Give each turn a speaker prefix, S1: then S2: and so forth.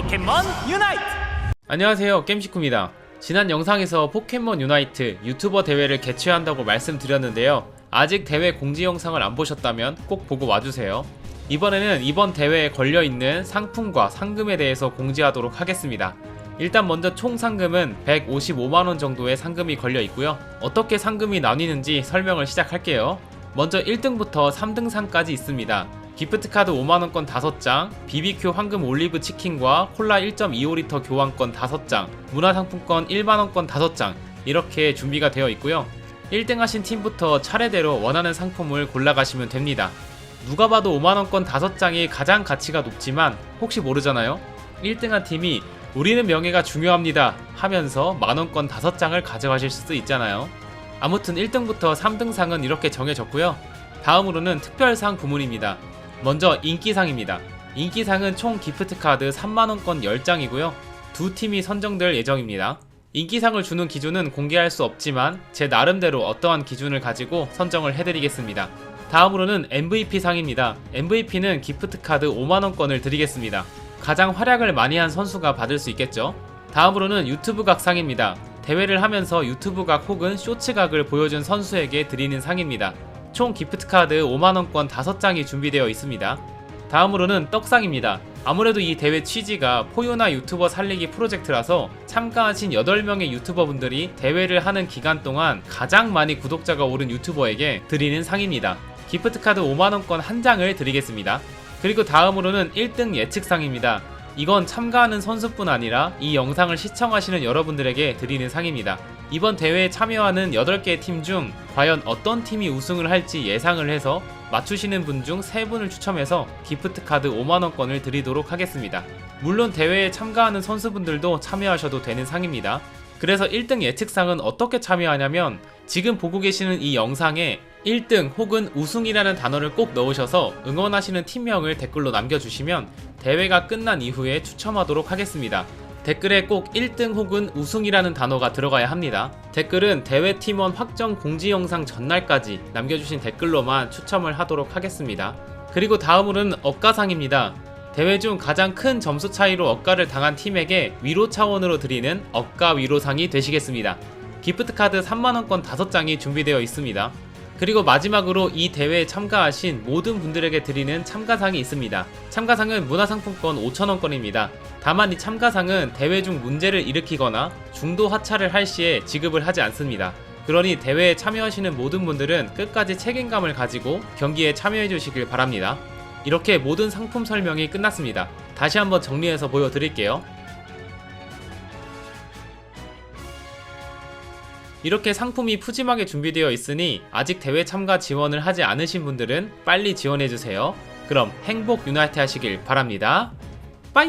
S1: 포켓몬 유나이트.
S2: 안녕하세요 겜식구입니다. 지난 영상에서 포켓몬 유나이트 유튜버 대회를 개최한다고 말씀드렸는데요. 아직 대회 공지 영상을 안 보셨다면 꼭 보고 와주세요. 이번에는 이번 대회에 걸려있는 상품과 상금에 대해서 공지하도록 하겠습니다. 일단 먼저 총 상금은 155만원 정도의 상금이 걸려 있고요. 어떻게 상금이 나뉘는지 설명을 시작할게요. 먼저 1등부터 3등상까지 있습니다 기프트카드 5만원권 5장, BBQ 황금 올리브 치킨과 콜라 1.25리터 교환권 5장, 문화상품권 1만원권 5장, 이렇게 준비가 되어 있고요. 1등 하신 팀부터 차례대로 원하는 상품을 골라가시면 됩니다. 누가 봐도 5만원권 5장이 가장 가치가 높지만 혹시 모르잖아요? 1등한 팀이 우리는 명예가 중요합니다 하면서 만원권 5장을 가져가실 수도 있잖아요. 아무튼 1등부터 3등상은 이렇게 정해졌고요. 다음으로는 특별상 부문입니다. 먼저 인기상입니다. 인기상은 총 기프트카드 3만원권 10장이고요. 두 팀이 선정될 예정입니다. 인기상을 주는 기준은 공개할 수 없지만 제 나름대로 어떠한 기준을 가지고 선정을 해드리겠습니다. 다음으로는 MVP상입니다. MVP는 기프트카드 5만원권을 드리겠습니다. 가장 활약을 많이 한 선수가 받을 수 있겠죠. 다음으로는 유튜브 각 상입니다. 대회를 하면서 유튜브 각 혹은 쇼츠 각을 보여준 선수에게 드리는 상입니다. 총 기프트카드 5만원권 5장이 준비되어 있습니다. 다음으로는 떡상입니다. 아무래도 이 대회 취지가 포유나 유튜버 살리기 프로젝트라서 참가하신 8명의 유튜버 분들이 대회를 하는 기간 동안 가장 많이 구독자가 오른 유튜버에게 드리는 상입니다. 기프트카드 5만원권 한 장을 드리겠습니다. 그리고 다음으로는 1등 예측상입니다. 이건 참가하는 선수뿐 아니라 이 영상을 시청하시는 여러분들에게 드리는 상입니다. 이번 대회에 참여하는 8개 팀 중 과연 어떤 팀이 우승을 할지 예상을 해서 맞추시는 분 중 3분을 추첨해서 기프트 카드 5만원권을 드리도록 하겠습니다. 물론 대회에 참가하는 선수분들도 참여하셔도 되는 상입니다. 그래서 1등 예측상은 어떻게 참여하냐면 지금 보고 계시는 이 영상에 1등 혹은 우승이라는 단어를 꼭 넣으셔서 응원하시는 팀명을 댓글로 남겨주시면 대회가 끝난 이후에 추첨하도록 하겠습니다. 댓글에 꼭 1등 혹은 우승이라는 단어가 들어가야 합니다. 댓글은 대회 팀원 확정 공지 영상 전날까지 남겨주신 댓글로만 추첨을 하도록 하겠습니다. 그리고 다음으로는 억가상입니다. 대회 중 가장 큰 점수 차이로 억가를 당한 팀에게 위로 차원으로 드리는 억가 위로상이 되시겠습니다. 기프트카드 3만원권 5장이 준비되어 있습니다. 그리고 마지막으로 이 대회에 참가하신 모든 분들에게 드리는 참가상이 있습니다. 참가상은 문화상품권 5,000원권입니다. 다만 이 참가상은 대회 중 문제를 일으키거나 중도 하차를 할 시에 지급을 하지 않습니다. 그러니 대회에 참여하시는 모든 분들은 끝까지 책임감을 가지고 경기에 참여해 주시길 바랍니다. 이렇게 모든 상품 설명이 끝났습니다. 다시 한번 정리해서 보여드릴게요. 이렇게 상품이 푸짐하게 준비되어 있으니 아직 대회 참가 지원을 하지 않으신 분들은 빨리 지원해주세요. 그럼 행복 유나이트 하시길 바랍니다. 빠이!